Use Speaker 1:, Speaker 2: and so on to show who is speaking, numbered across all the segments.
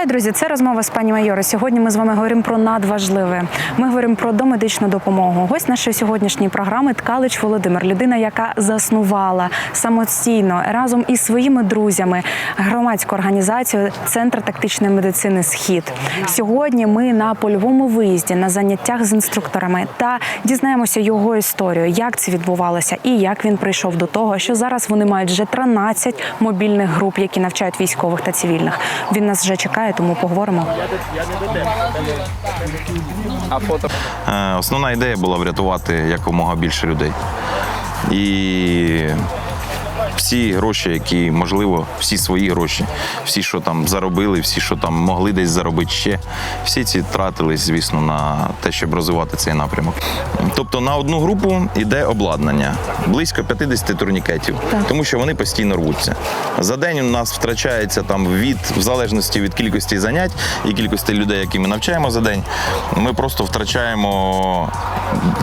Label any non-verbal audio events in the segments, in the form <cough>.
Speaker 1: Вітаю, друзі! Це розмова з пані Майорою. Сьогодні ми з вами говоримо про надважливе. Ми говоримо про домедичну допомогу. Гость нашої сьогоднішньої програми Ткалич Володимир, людина, яка заснувала самостійно разом із своїми друзями громадську організацію Центр тактичної медицини Схід. Сьогодні ми на польовому виїзді на заняттях з інструкторами та дізнаємося його історію, як це відбувалося і як він прийшов до того, що зараз вони мають вже 13 мобільних груп, які навчають військових та цивільних. Він нас вже чекає, тому поговоримо.
Speaker 2: Е, Основна ідея була врятувати якомога більше людей. І всі гроші, які можливо, всі свої гроші, всі, що там заробили, всі, що там могли десь заробити ще, всі ці тратились, звісно, на те, щоб розвивати цей напрямок. Тобто на одну групу йде обладнання близько 50 турнікетів, тому що вони постійно рвуться. За день у нас втрачається там від в залежності від кількості занять і кількості людей, які ми навчаємо за день. Ми просто втрачаємо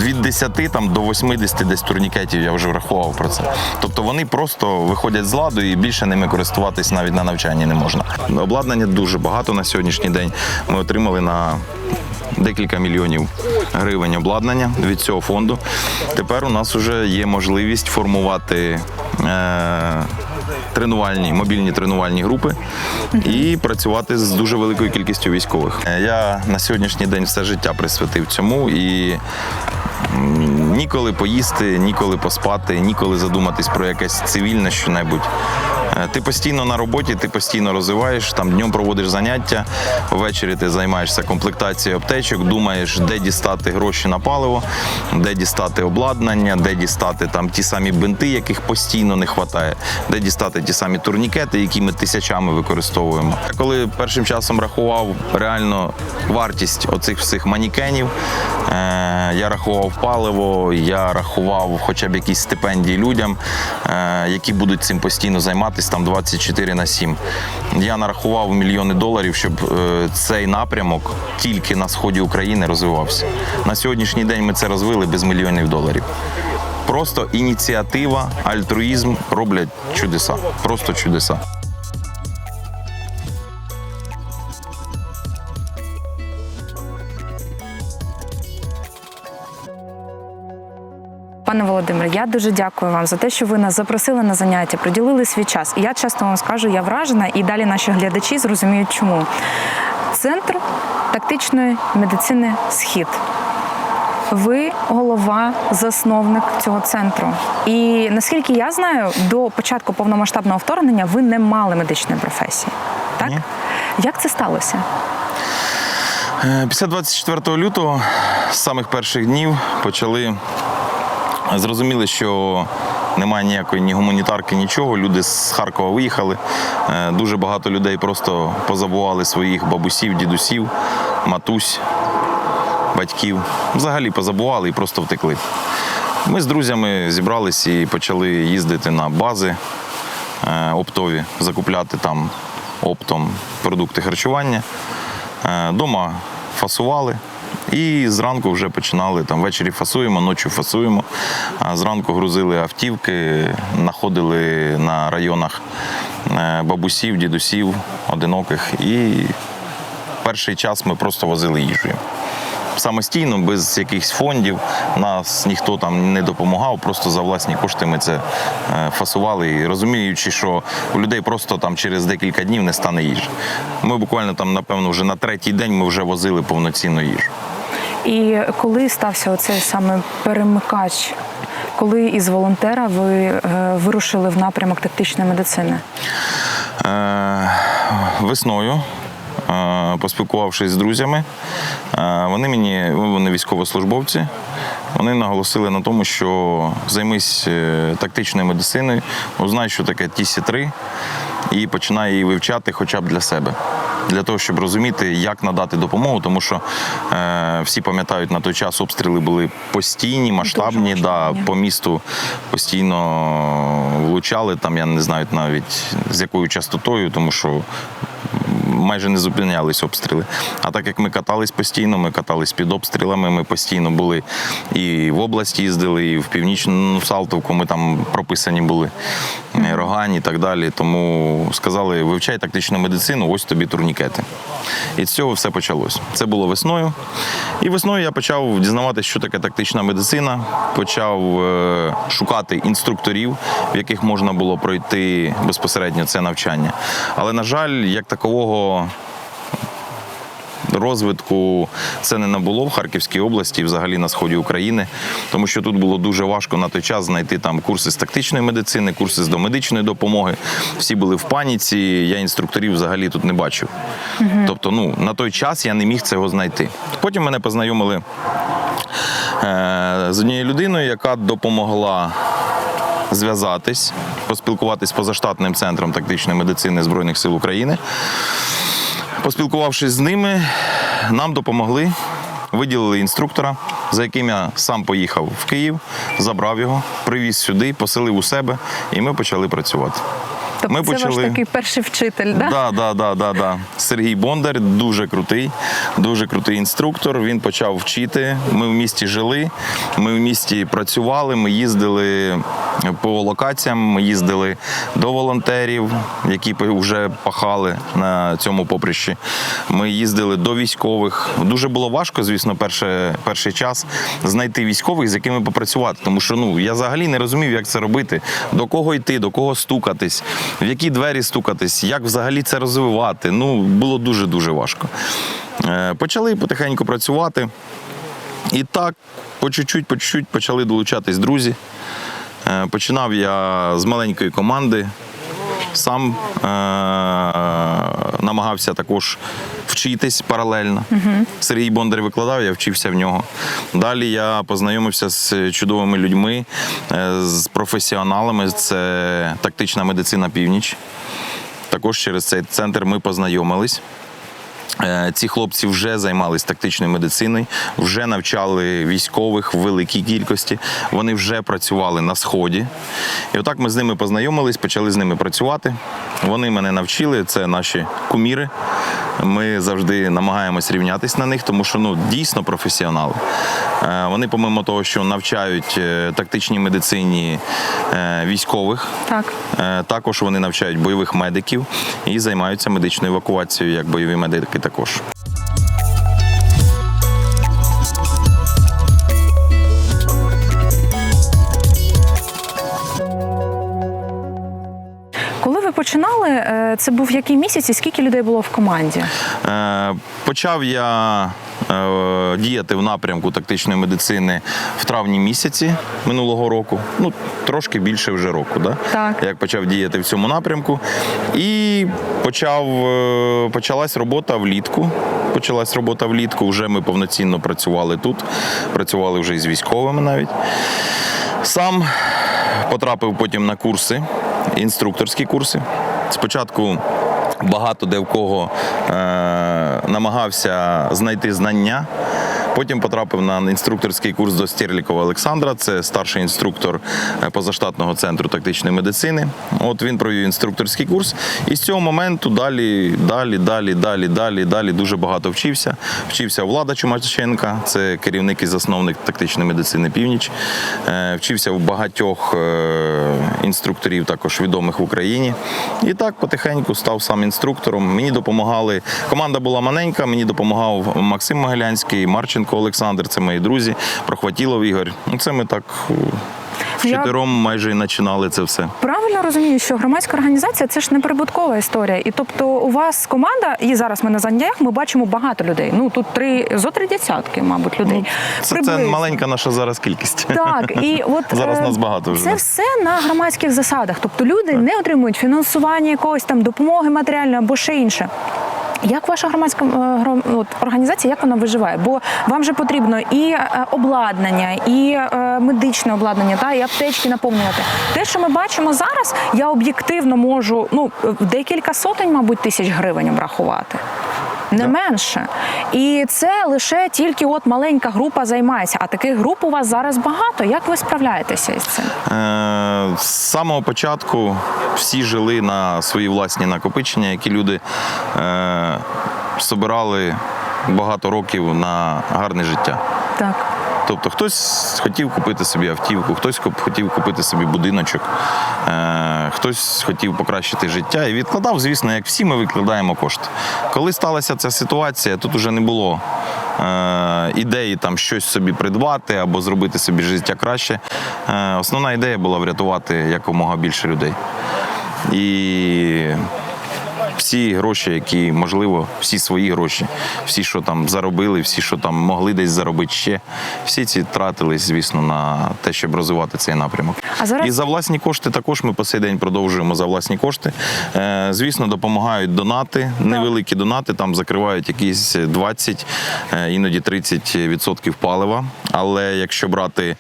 Speaker 2: від 10 там, до 80 десь турнікетів, я вже врахував про це. Тобто вони просто виходять з ладу і більше ними користуватись навіть на навчанні не можна. Обладнання дуже багато на сьогоднішній день. Ми отримали на декілька мільйонів гривень обладнання від цього фонду. Тепер у нас вже є можливість формувати. Е- Тренувальні мобільні тренувальні групи і працювати з дуже великою кількістю військових. Е, Я на сьогоднішній день все життя присвятив цьому і ніколи поїсти, ніколи поспати, ніколи задуматись про якесь цивільне щонебудь. Е, Ти постійно на роботі, ти постійно розвиваєш, там днем проводиш заняття, ввечері ти займаєшся комплектацією аптечок, думаєш, де дістати гроші на паливо, де дістати обладнання, де дістати там ті самі бинти, яких постійно не вистачає, де дістати ті самі турнікети, які ми тисячами використовуємо. Коли першим часом рахував реально вартість оцих всіх манікенів, е, я рахував паливо, я рахував хоча б якісь стипендії людям, е, які будуть цим постійно займатися там 24 на 7. Я нарахував мільйони доларів, щоб е, цей напрямок тільки на сході України розвивався. На сьогоднішній день ми це розвили без мільйонів доларів. Просто ініціатива, альтруїзм роблять чудеса. Просто чудеса.
Speaker 1: Пане Володимире, я дуже дякую вам за те, що ви нас запросили на заняття, приділили свій час. І я часто вам скажу, я вражена, і далі наші глядачі зрозуміють, чому. Центр тактичної медицини Схід. Ви голова, засновник цього центру. І наскільки я знаю, до початку повномасштабного вторгнення ви не мали медичної професії. Так?
Speaker 2: Ні.
Speaker 1: Як це сталося?
Speaker 2: Е, Після 24 лютого з самих перших днів почали зрозуміли, що немає ніякої ні гуманітарки, нічого. Люди з Харкова виїхали. Е, Дуже багато людей просто позабували своїх бабусів, дідусів, матусь, батьків. Взагалі позабували і просто втекли. Ми з друзями зібрались і почали їздити на бази е, оптові, закупляти там оптом продукти харчування. Е, Дома фасували. І зранку вже починали там ввечері фасуємо, ночі фасуємо. А зранку грузили автівки, знаходили на районах е, бабусів, дідусів, одиноких. І перший час ми просто возили їжу. Самостійно, без якихось фондів, нас ніхто там не допомагав, просто за власні кошти ми це е, фасували, розуміючи, що у людей просто там через декілька днів не стане їжі. Ми буквально там, напевно, вже на третій день ми вже возили повноцінну їжу.
Speaker 1: І коли стався оцей саме перемикач? Коли із волонтера ви е, вирушили в напрямок тактичної медицини?
Speaker 2: Е, весною, е, поспілкувавшись з друзями, е, вони мені, вони військовослужбовці, вони наголосили на тому, що займись тактичною медициною, узнай, що таке TC3, і починай її вивчати хоча б для себе. Для того, щоб розуміти, як надати допомогу, тому що е, всі пам'ятають, на той час обстріли були постійні, масштабні, да, по місту постійно влучали. Там я не знаю навіть з якою частотою, тому що майже не зупинялись обстріли. А так як ми катались постійно, ми катались під обстрілами, ми постійно були і в області їздили, і в північну ну, Салтовку. Ми там прописані були і Рогань і так далі. Тому сказали, вивчай тактичну медицину, ось тобі турнікети. І з цього все почалось. Це було весною. І весною я почав дізнаватися, що таке тактична медицина, почав е, шукати інструкторів, в яких можна було пройти безпосередньо це навчання. Але, на жаль, як такового розвитку це не набуло в Харківській області, і взагалі на сході України, тому що тут було дуже важко на той час знайти там курси з тактичної медицини, курси з домедичної допомоги. Всі були в паніці. Я інструкторів взагалі тут не бачив. Тобто, ну на той час я не міг цього знайти. Потім мене познайомили е, з однією людиною, яка допомогла зв'язатись, поспілкуватись з позаштатним центром тактичної медицини Збройних сил України. Поспілкувавшись з ними, нам допомогли, виділили інструктора, за яким я сам поїхав в Київ, забрав його, привіз сюди, поселив у себе, і ми почали працювати.
Speaker 1: Тобто
Speaker 2: Ми
Speaker 1: це ваш такий перший вчитель, да?
Speaker 2: Да, да, да, да, да. Сергій Бондар дуже крутий, дуже крутий інструктор. Він почав вчити. Ми в місті жили, ми в місті працювали, ми їздили по локаціям, ми їздили до волонтерів, які вже пахали на цьому поприщі. Ми їздили до військових. Дуже було важко, звісно, перше, перший час знайти військових, з якими попрацювати. Тому що ну я взагалі не розумів, як це робити, до кого йти, до кого стукатись, в які двері стукатись, як взагалі це розвивати. Ну було дуже дуже важко. Е, Почали потихеньку працювати. І так, по чуть-чуть, по чуть-чуть почали долучатись друзі. Е, Починав я з маленької команди. Сам е- намагався також вчитись паралельно. Сергій Бондар викладав, я вчився в нього. Далі я познайомився з чудовими людьми, е, з професіоналами. Це тактична медицина північ. Також через цей центр ми познайомились. Е, Ці хлопці вже займались тактичною медициною, вже навчали військових в великій кількості. Вони вже працювали на сході. І отак ми з ними познайомились, почали з ними працювати. Вони мене навчили, це наші куміри. Ми завжди намагаємось рівнятись на них, тому що ну дійсно професіонали. Е, Вони, помимо того, що навчають е, тактичній медицині е, військових,
Speaker 1: Так.
Speaker 2: Також вони навчають бойових медиків і займаються медичною евакуацією, як бойові медики також.
Speaker 1: Починали, е, це був який місяць і скільки людей було в команді?
Speaker 2: Е, Почав я е, діяти в напрямку тактичної медицини в травні місяці минулого року. Ну, трошки більше вже року, да?
Speaker 1: Так.
Speaker 2: як почав діяти в цьому напрямку. І почав, почалась робота влітку. Почалась робота влітку. Вже ми повноцінно працювали тут, працювали вже із військовими навіть. Сам потрапив потім на курси, інструкторські курси. Спочатку багато де в кого е, намагався знайти знання. Потім потрапив на інструкторський курс до Стерлікова Олександра, це старший інструктор е, позаштатного центру тактичної медицини. От він провів інструкторський курс, і з цього моменту далі, далі, далі, далі, далі, далі дуже багато вчився. Вчився Влада Чумаченка, це керівник і засновник тактичної медицини Північ. Е, Вчився у багатьох е, інструкторів, також відомих в Україні. І так потихеньку став сам інструктором. Мені допомагали. Команда була маленька, мені допомагав Максим Могилянський, Марченко Олександр, це мої друзі, Прохватілов Ігор. Ну, це ми так е,
Speaker 1: Я-
Speaker 2: майже і починали це все.
Speaker 1: Правильно розумію, що громадська організація це ж не прибуткова історія. І тобто у вас команда, і зараз ми на заняттях ми бачимо багато людей. Ну тут три зо три десятки, мабуть, людей.
Speaker 2: Це, це маленька наша зараз кількість.
Speaker 1: Так, і <laughs> от
Speaker 2: Зараз
Speaker 1: е,
Speaker 2: нас багато вже.
Speaker 1: Це все на громадських засадах. Тобто люди не отримують фінансування якогось там допомоги матеріальної або ще інше. Як ваша громадська е, от, організація, як вона виживає? Бо вам же потрібно і е, обладнання, і е, медичне обладнання, та, і аптечки наповнювати. Те, що ми бачимо зараз, я об'єктивно можу ну, декілька сотень, мабуть, тисяч гривень обрахувати. Не
Speaker 2: Да.
Speaker 1: менше. І це лише тільки от маленька група займається. А таких груп у вас зараз багато. Як ви справляєтеся із цим?
Speaker 2: Е, З самого початку всі жили на свої власні накопичення, які люди е, собирали багато років на гарне життя.
Speaker 1: Так.
Speaker 2: Тобто хтось хотів купити собі автівку, хтось хотів купити собі будиночок, е, хтось хотів покращити життя і відкладав, звісно, як всі ми викладаємо кошти. Коли сталася ця ситуація, тут уже не було е, ідеї там щось собі придбати або зробити собі життя краще. Е, основна ідея була врятувати якомога більше людей. І всі гроші, які можливо, всі свої гроші, всі, що там заробили, всі, що там могли десь заробити ще, всі ці тратились, звісно, на те, щоб розвивати цей напрямок.
Speaker 1: А зараз-
Speaker 2: І за власні кошти також ми по сей день продовжуємо за власні кошти. Е, звісно, допомагають донати, невеликі донати, там закривають якісь 20, е, іноді 30% палива. Але якщо брати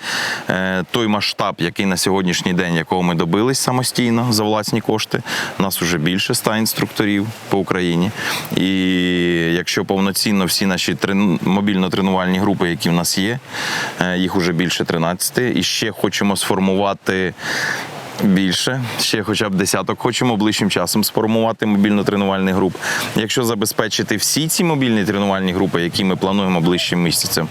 Speaker 2: е, той масштаб, який на сьогоднішній день, якого ми добились самостійно за власні кошти, у нас вже більше ста інструкторів по Україні. І якщо повноцінно всі наші трен... мобільно-тренувальні групи, які в нас є, е, їх уже більше 13, і ще хочемо сформувати. Більше ще, хоча б десяток, хочемо ближчим часом сформувати мобільно-тренувальних груп. Якщо забезпечити всі ці мобільні тренувальні групи, які ми плануємо ближчим місяцем,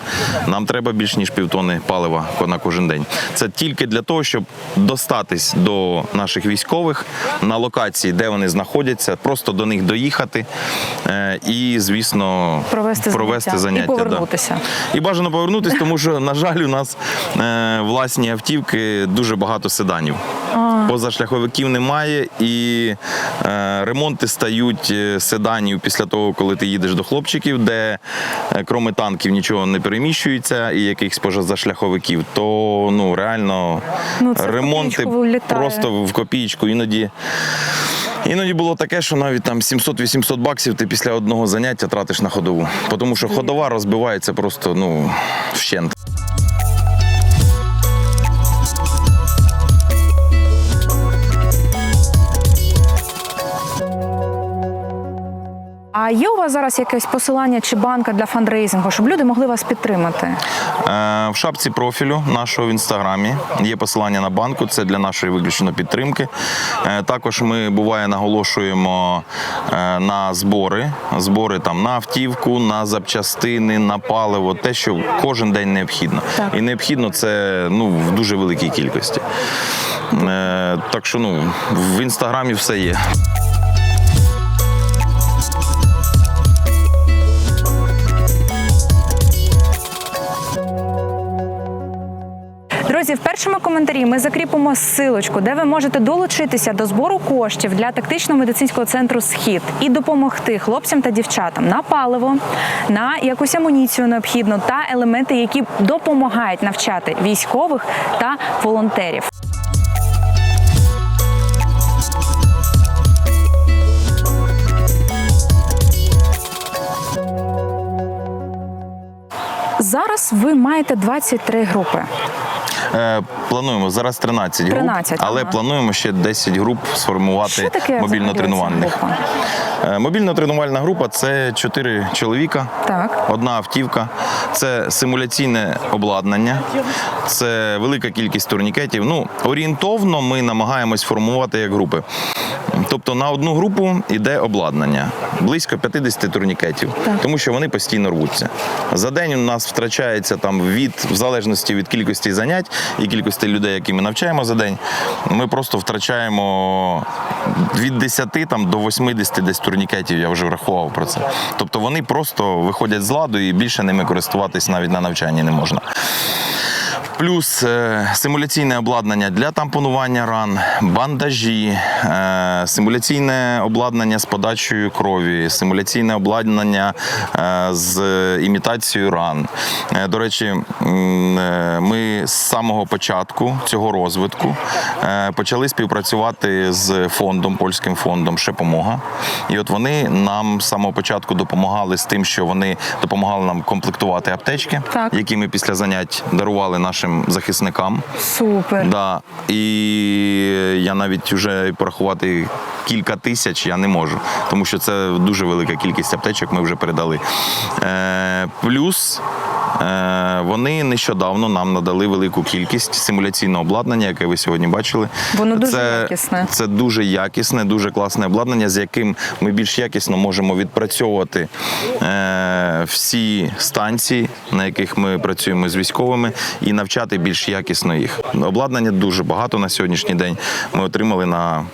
Speaker 2: нам треба більш ніж півтони палива на кожен день. Це тільки для того, щоб достатись до наших військових на локації, де вони знаходяться, просто до них доїхати е, і, звісно,
Speaker 1: Провести заняття.
Speaker 2: заняття.
Speaker 1: І повернутися.
Speaker 2: Да. І бажано повернутися, тому що, на жаль, у нас е, власні автівки дуже багато седанів. Позашляховиків немає, і е, ремонти стають е, седанів після того, коли ти їдеш до хлопчиків, де е, кроме танків нічого не переміщується, і якихось позашляховиків, то ну реально
Speaker 1: Ну, це в
Speaker 2: ремонти
Speaker 1: копійку
Speaker 2: просто в копійку. Іноді. Іноді було таке, що навіть там 700-800 баксів ти після одного заняття тратиш на ходову. Тому що ходова розбивається просто ну, вщент.
Speaker 1: А є у вас зараз якесь посилання чи банка для фандрейзингу, щоб люди могли вас підтримати?
Speaker 2: Е, В шапці профілю нашого в інстаграмі є посилання на банку. Це для нашої виключно підтримки. Е, Також ми буває наголошуємо е, на збори. Збори там на автівку, на запчастини, на паливо, те, що кожен день необхідно.
Speaker 1: Так.
Speaker 2: І необхідно це ну в дуже великій кількості. Так що ну в інстаграмі все є.
Speaker 1: Друзі, в першому коментарі ми закріпимо силочку, де ви можете долучитися до збору коштів для тактично-медицинського центру Схід і допомогти хлопцям та дівчатам на паливо, на якусь амуніцію необхідну та елементи, які допомагають навчати військових та волонтерів. Зараз ви маєте 23 групи.
Speaker 2: Е, Плануємо зараз 13 груп,
Speaker 1: 13,
Speaker 2: але
Speaker 1: ага.
Speaker 2: плануємо ще 10 груп сформувати
Speaker 1: Що таке
Speaker 2: мобільно-тренувальних.
Speaker 1: група?
Speaker 2: Е, Мобільно-тренувальна група це 4 чоловіка,
Speaker 1: Так.
Speaker 2: одна автівка, це симуляційне обладнання, це велика кількість турнікетів. Ну, орієнтовно ми намагаємось формувати як групи. Тобто на одну групу йде обладнання, близько 50 турнікетів, тому що вони постійно рвуться. За день у нас втрачається там від, в залежності від кількості занять і кількості людей, які ми навчаємо за день. Ми просто втрачаємо від 10 там, до 80 десь турнікетів, я вже врахував про це. Тобто вони просто виходять з ладу і більше ними користуватись навіть на навчанні не можна. Плюс е, симуляційне обладнання для тампонування ран, бандажі, е, симуляційне обладнання з подачею крові, симуляційне обладнання е, з імітацією ран. Е, до речі, е, ми з самого початку цього розвитку е, почали співпрацювати з фондом, польським фондом Шепомога. І от вони нам з самого початку допомагали з тим, що вони допомагали нам комплектувати аптечки,
Speaker 1: Так.
Speaker 2: які ми після занять дарували нашим нашим захисникам.
Speaker 1: Супер.
Speaker 2: Да. І я навіть вже порахувати кілька тисяч я не можу, тому що це дуже велика кількість аптечок ми вже передали. Е, плюс вони нещодавно нам надали велику кількість симуляційного обладнання, яке ви сьогодні бачили.
Speaker 1: Воно дуже
Speaker 2: це,
Speaker 1: якісне.
Speaker 2: Це дуже якісне, дуже класне обладнання, з яким ми більш якісно можемо відпрацьовувати е, всі станції, на яких ми працюємо з військовими, і навчати більш якісно їх. Обладнання дуже багато на сьогоднішній день. Ми отримали на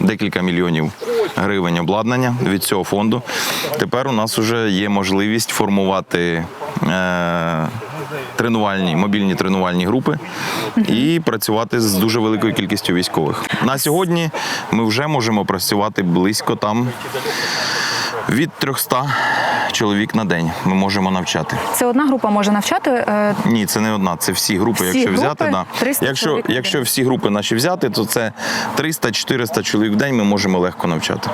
Speaker 2: декілька мільйонів гривень обладнання від цього фонду. Тепер у нас вже є можливість формувати. Е, Тренувальні мобільні тренувальні групи і працювати з дуже великою кількістю військових. На сьогодні ми вже можемо працювати близько там від 300 чоловік на день. Ми можемо навчати.
Speaker 1: Це одна група може навчати. е,
Speaker 2: Ні, це не одна, це всі групи.
Speaker 1: Всі
Speaker 2: якщо
Speaker 1: групи?
Speaker 2: взяти, да.
Speaker 1: 300
Speaker 2: якщо, якщо всі групи наші взяти, то це 300-400 чоловік в день ми можемо легко навчати.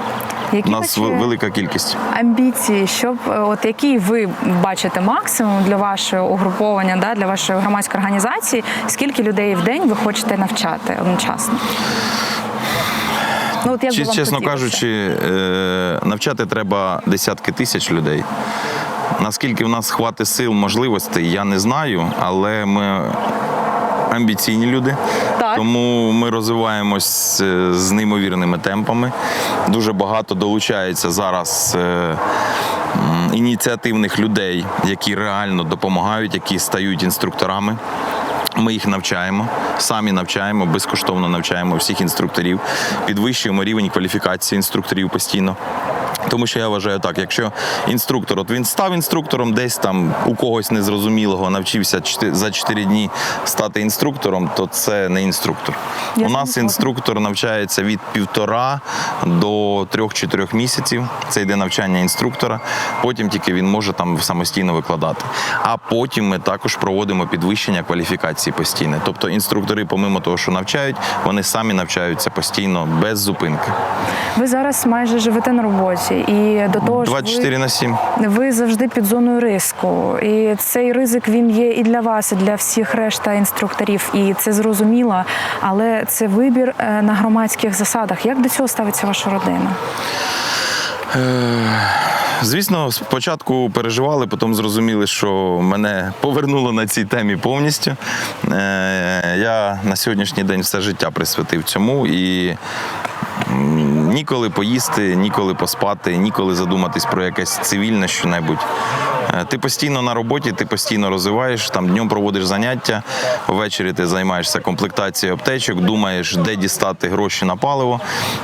Speaker 1: Які
Speaker 2: У нас велика кількість.
Speaker 1: амбіції, щоб е, от який ви бачите максимум для вашого угруповання, да, для вашої громадської організації, скільки людей в день ви хочете навчати одночасно? Ну, от як
Speaker 2: Чи, чесно
Speaker 1: хотілося?
Speaker 2: кажучи, е, навчати треба десятки тисяч людей. Наскільки в нас хватить сил, можливостей, я не знаю, але ми амбіційні люди.
Speaker 1: Так.
Speaker 2: Тому ми розвиваємось е, з неймовірними темпами. Дуже багато долучається зараз. е, Ініціативних людей, які реально допомагають, які стають інструкторами. Ми їх навчаємо, самі навчаємо, безкоштовно навчаємо всіх інструкторів, підвищуємо рівень кваліфікації інструкторів постійно. Тому що я вважаю так, якщо інструктор, от він став інструктором, десь там у когось незрозумілого навчився за 4 дні стати інструктором, то це не інструктор.
Speaker 1: Я
Speaker 2: У нас інструктор навчається від півтора до трьох-чотирьох місяців. Це йде навчання інструктора. Потім тільки він може там самостійно викладати. А потім ми також проводимо підвищення кваліфікації постійне. Тобто інструктори, помимо того, що навчають, вони самі навчаються постійно без зупинки.
Speaker 1: Ви зараз майже живете на роботі, і до того ж
Speaker 2: 24 на 7.
Speaker 1: ви, ви завжди під зоною риску. І цей ризик він є і для вас, і для всіх решта інструкторів. І це зрозуміло. Але це вибір е, на громадських засадах. Як до цього ставиться ваша родина?
Speaker 2: Звісно, спочатку переживали, потім зрозуміли, що мене повернуло на цій темі повністю. Е, Я на сьогоднішній день все життя присвятив цьому і ніколи поїсти, ніколи поспати, ніколи задуматись про якесь цивільне що-небудь. Е, Ти постійно на роботі, ти постійно розвиваєш, там днем проводиш заняття, ввечері ти займаєшся комплектацією аптечок, думаєш, де дістати гроші на паливо,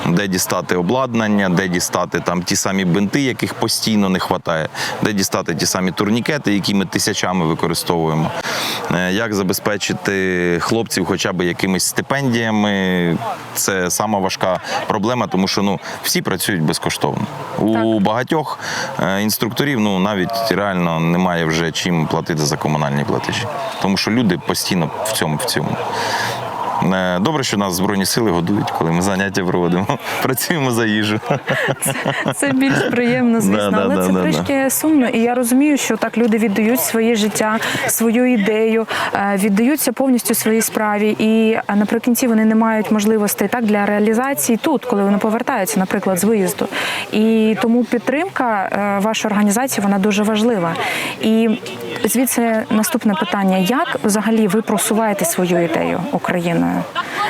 Speaker 2: де дістати обладнання, де дістати там ті самі бинти, яких постійно не вистачає, де дістати ті самі турнікети, які ми тисячами використовуємо. Е, Як забезпечити хлопців хоча б якимись стипендіями. Це сама важка проблема, тому що ну всі працюють безкоштовно. У багатьох е, інструкторів ну навіть реально немає вже чим платити за комунальні платежі, тому що люди постійно в цьому в цьому. Е, Добре, що нас збройні сили годують, коли ми заняття проводимо. <laughs> Працюємо за їжу.
Speaker 1: Це більш приємно, звісно,
Speaker 2: Да, да,
Speaker 1: але
Speaker 2: да,
Speaker 1: це
Speaker 2: да,
Speaker 1: трішки сумно. І я розумію, що так люди віддають своє життя, свою ідею, е, віддаються повністю своїй справі. І е, наприкінці вони не мають можливостей так для реалізації тут, коли вони повертаються, наприклад, з виїзду. І тому підтримка вашої організації вона дуже важлива. І звідси наступне питання: як взагалі ви просуваєте свою ідею มา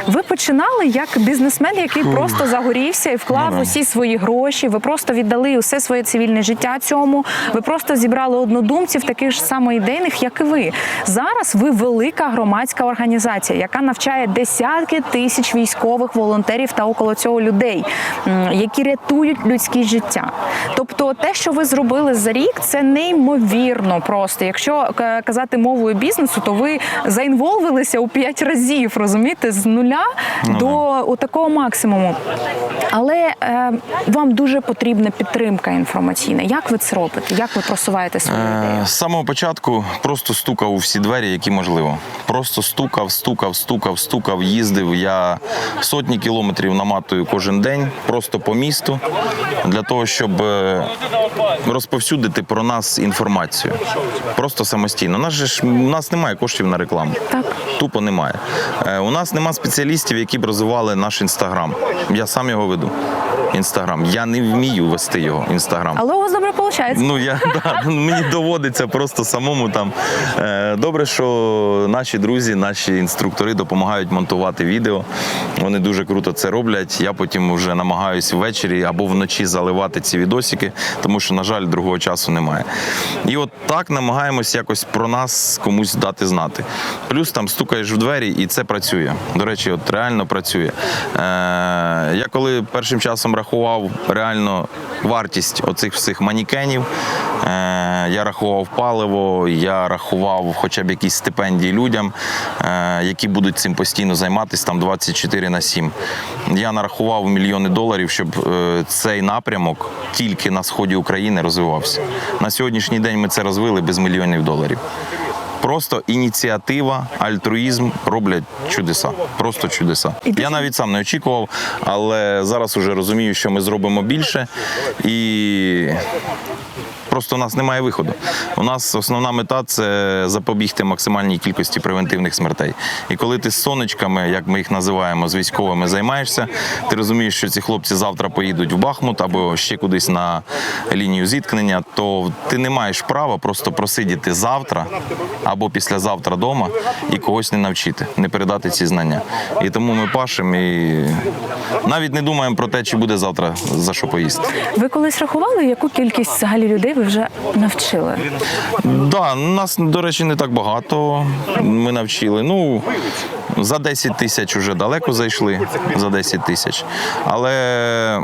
Speaker 1: Ви починали як бізнесмен, який просто загорівся і вклав
Speaker 2: Ну да.
Speaker 1: усі свої гроші. Ви просто віддали усе своє цивільне життя цьому. Ви просто зібрали однодумців, таких ж самоідейних, як і ви. Зараз ви велика громадська організація, яка навчає десятки тисяч військових волонтерів та около цього людей, які рятують людське життя. Тобто, те, що ви зробили за рік, це неймовірно просто. Якщо е, казати мовою бізнесу, то ви заінволвилися у п'ять разів, розумієте, з нуля до такого максимуму. Але е, вам дуже потрібна підтримка інформаційна. Як ви це робите? Як ви просуваєте свою ідею?
Speaker 2: Е, З самого початку просто стукав у всі двері, які можливо. Просто стукав, стукав, стукав, стукав, їздив. Я сотні кілометрів наматую кожен день, просто по місту, для того, щоб е, розповсюдити про нас інформацію. Просто самостійно. У нас же ж у нас немає коштів на рекламу.
Speaker 1: Так.
Speaker 2: Тупо немає. Е, У нас нема спеціалістів, які б розвивали наш інстаграм. Я сам його веду. Інстаграм. Я не вмію вести його інстаграм.
Speaker 1: Але у вас добре виходить.
Speaker 2: Ну я да, <laughs> мені доводиться просто самому там. Е, Добре, що наші друзі, наші інструктори допомагають монтувати відео. Вони дуже круто це роблять. Я потім вже намагаюся ввечері або вночі заливати ці відосики, тому що, на жаль, другого часу немає. І от так намагаємось якось про нас комусь дати знати. Плюс там стукаєш в двері, і це працює. До речі, от реально працює. Е, я коли першим часом рахував реально вартість оцих всіх манікенів, е, я рахував паливо, я рахував хоча б якісь стипендії людям, е, які будуть цим постійно займатися там 24 на 7. Я нарахував мільйони доларів, щоб е, цей напрямок тільки на сході України розвивався. На сьогоднішній день ми це розвили без мільйонів доларів. Просто ініціатива, альтруїзм роблять чудеса. Просто чудеса. Я навіть сам не очікував, але зараз уже розумію, що ми зробимо більше і. Просто у нас немає виходу. У нас основна мета це запобігти максимальній кількості превентивних смертей. І коли ти з сонечками, як ми їх називаємо, з військовими займаєшся, ти розумієш, що ці хлопці завтра поїдуть в Бахмут або ще кудись на лінію зіткнення, то ти не маєш права просто просидіти завтра або післязавтра вдома і когось не навчити, не передати ці знання. І тому ми пашемо і навіть не думаємо про те, чи буде завтра за що поїсти.
Speaker 1: Ви колись рахували, яку кількість взагалі людей ви вже навчили?
Speaker 2: Да, нас, до речі, не так багато. Ми навчили. Ну, за 10 тисяч вже далеко зайшли, за 10 тисяч. Але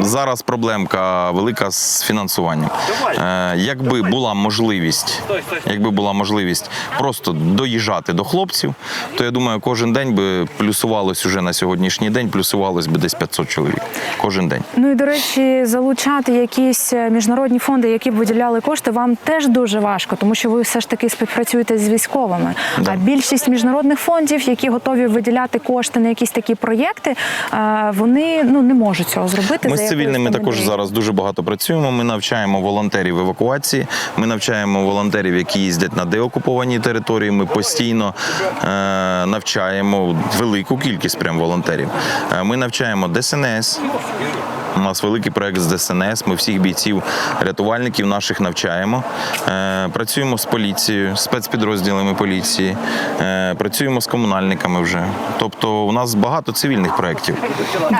Speaker 2: зараз проблемка велика з фінансуванням. Е, якби була можливість, якби була можливість просто доїжджати до хлопців, то я думаю, кожен день би плюсувалось уже на сьогоднішній день, плюсувалось би десь 500 чоловік. Кожен день.
Speaker 1: Ну і до речі, залучати якісь е, міжнародні фонди, які б виділяли кошти, вам теж дуже важко, тому що ви все ж таки співпрацюєте з військовими.
Speaker 2: Да.
Speaker 1: А більшість міжнародних фондів, які готові виділяти кошти на якісь такі проєкти, е, вони ну не можуть цього зробити.
Speaker 2: Ми з цивільними також зараз дуже багато працюємо. Ми навчаємо волонтерів евакуації. Ми навчаємо волонтерів, які їздять на деокуповані території. Ми постійно е, навчаємо велику кількість прям волонтерів. Е, ми навчаємо ДСНС. У нас великий проект з ДСНС. Ми всіх бійців, рятувальників наших навчаємо. Е, працюємо з поліцією, спецпідрозділами поліції, е, працюємо з комунальниками вже. Тобто, у нас багато цивільних проєктів.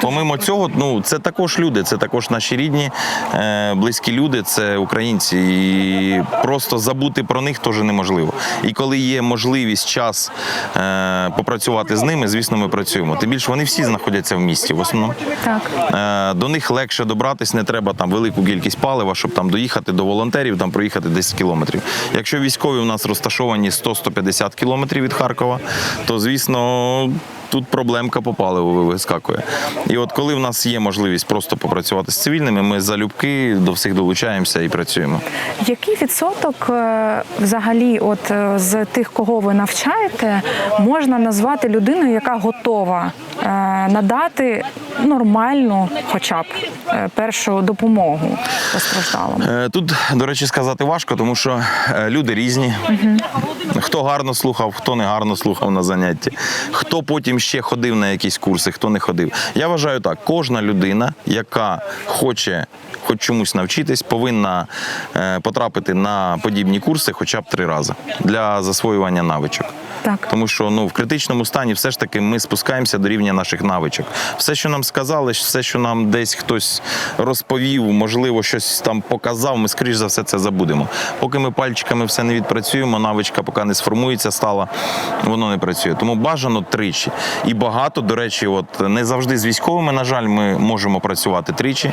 Speaker 2: Помимо цього, ну це також люди, це також наші рідні, е, близькі люди, це українці. І просто забути про них теж неможливо. І коли є можливість, час попрацювати з ними, звісно, ми працюємо. Тим більше вони всі знаходяться в місті в основному.
Speaker 1: Так.
Speaker 2: До них легше добратись, не треба там велику кількість палива, щоб там доїхати до волонтерів, там проїхати 10 кілометрів. Якщо військові у нас розташовані 100-150 кілометрів від Харкова, то звісно. Тут проблемка по паливу вискакує. І от коли в нас є можливість просто попрацювати з цивільними, ми залюбки до всіх долучаємося і працюємо.
Speaker 1: Який відсоток е, взагалі, от е, з тих, кого ви навчаєте, можна назвати людиною, яка готова е, надати нормальну, хоча б першу допомогу постраждалому?
Speaker 2: Тут, до речі, сказати важко, тому що люди різні. Хто гарно слухав, хто не гарно слухав на занятті, хто потім ще ходив на якісь курси, хто не ходив. Я вважаю так: кожна людина, яка хоче хоч чомусь навчитись, повинна е, потрапити на подібні курси хоча б три рази для засвоювання навичок.
Speaker 1: Так.
Speaker 2: Тому що ну в критичному стані все ж таки ми спускаємося до рівня наших навичок. Все, що нам сказали, все, що нам десь хтось розповів, можливо, щось там показав, ми скоріш за все це забудемо. Поки ми пальчиками все не відпрацюємо, навичка поки не сформується, стала, воно не працює. Тому бажано тричі. І багато, до речі, от не завжди з військовими, на жаль, ми можемо працювати тричі.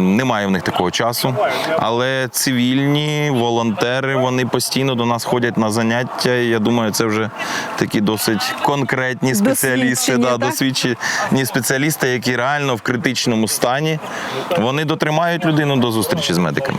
Speaker 2: Немає в них такого часу. Але цивільні волонтери вони постійно до нас ходять на заняття. Я думаю, це вже такі досить конкретні спеціалісти, да, досвідчені спеціалісти, які реально в критичному стані вони дотримають людину до зустрічі з медиками.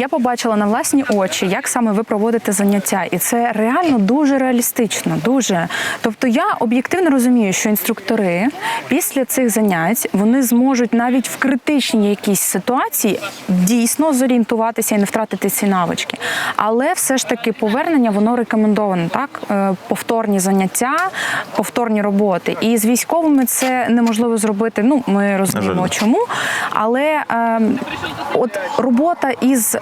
Speaker 1: Я побачила на власні очі, як саме ви проводите заняття, і це реально дуже реалістично. Дуже тобто, я об'єктивно розумію, що інструктори після цих занять вони зможуть навіть в критичній якійсь ситуації дійсно зорієнтуватися і не втратити ці навички. Але все ж таки повернення воно рекомендовано, так Е, повторні заняття, повторні роботи. І з військовими це неможливо зробити. Ну ми розуміємо, чому, але е, от робота із е,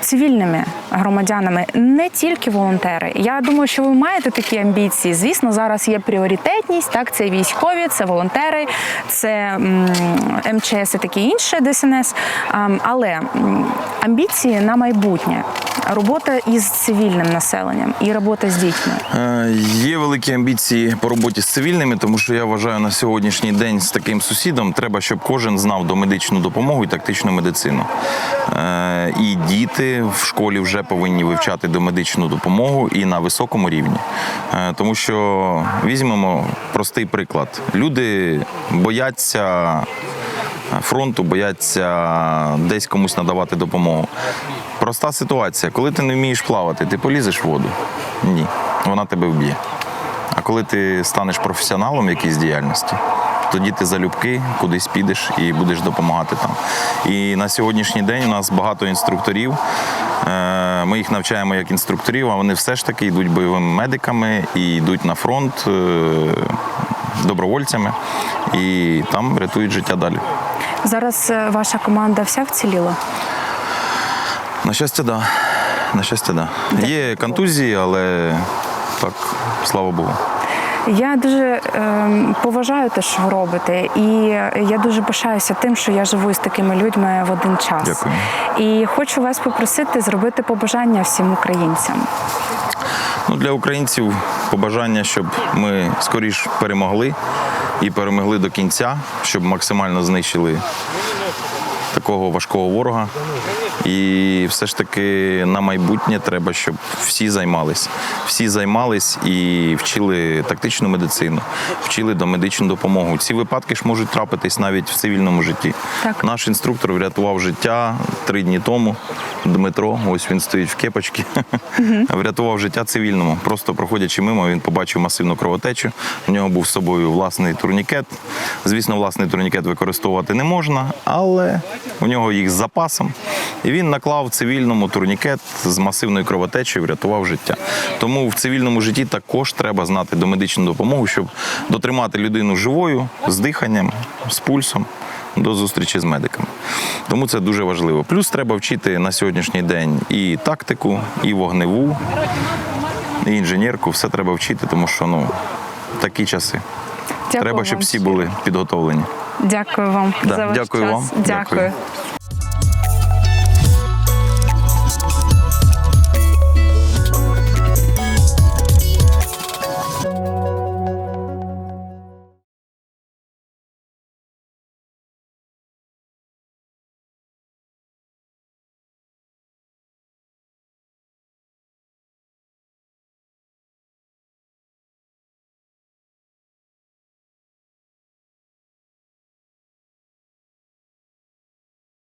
Speaker 1: цивільними громадянами не тільки волонтери. Я думаю, що ви маєте такі амбіції. Звісно, зараз є пріоритетність. Так, це військові, це волонтери, це МЧС і таке інше, ДСНС. Але амбіції на майбутнє. Робота із цивільним населенням і робота з дітьми.
Speaker 2: Е, Є великі амбіції по роботі з цивільними, тому що я вважаю на сьогоднішній день з таким сусідом треба, щоб кожен знав домедичну допомогу і тактичну медицину. І діти в школі вже повинні вивчати домедичну допомогу і на високому рівні. Е, Тому що візьмемо простий приклад: люди бояться фронту, бояться десь комусь надавати допомогу. Проста ситуація. Коли ти не вмієш плавати, ти полізеш в воду? Ні, вона тебе вб'є. А коли ти станеш професіоналом в якійсь діяльності, тоді ти залюбки кудись підеш і будеш допомагати там. І на сьогоднішній день у нас багато інструкторів. Е, Ми їх навчаємо як інструкторів, а вони все ж таки йдуть бойовими медиками і йдуть на фронт е, добровольцями і там рятують життя далі.
Speaker 1: Зараз е, ваша команда вся вціліла.
Speaker 2: На щастя, да. На щастя, да. Є контузії, але так, слава Богу.
Speaker 1: Я дуже поважаю те, що ви робите, і я дуже пишаюся тим, що я живу з такими людьми в один час.
Speaker 2: Дякую.
Speaker 1: І хочу вас попросити зробити побажання всім українцям.
Speaker 2: Ну, для українців побажання, щоб ми скоріш перемогли і перемогли до кінця, щоб максимально знищили такого важкого ворога. І все ж таки на майбутнє треба, щоб всі займались. Всі займались і вчили тактичну медицину, вчили до медичну допомогу. Ці випадки ж можуть трапитись навіть в цивільному житті.
Speaker 1: Так.
Speaker 2: Наш інструктор врятував життя три дні тому. Дмитро, ось він стоїть в кепочці, врятував життя цивільному. Просто проходячи мимо, він побачив масивну кровотечу. У нього був з собою власний турнікет. Звісно, власний турнікет використовувати не можна, але у нього їх з запасом. І він наклав цивільному турнікет з масивною кровотечею, врятував життя. Тому в цивільному житті також треба знати домедичну допомогу, щоб дотримати людину живою, з диханням, з пульсом до зустрічі з медиками. Тому це дуже важливо. Плюс треба вчити на сьогоднішній день і тактику, і вогневу, і інженерку. Все треба вчити, тому що ну такі часи.
Speaker 1: Дякую
Speaker 2: треба, щоб всі були підготовлені.
Speaker 1: Дякую вам
Speaker 2: Да,
Speaker 1: за ваш
Speaker 2: дякую
Speaker 1: час.
Speaker 2: вам.
Speaker 1: Дякую.
Speaker 2: Дякую.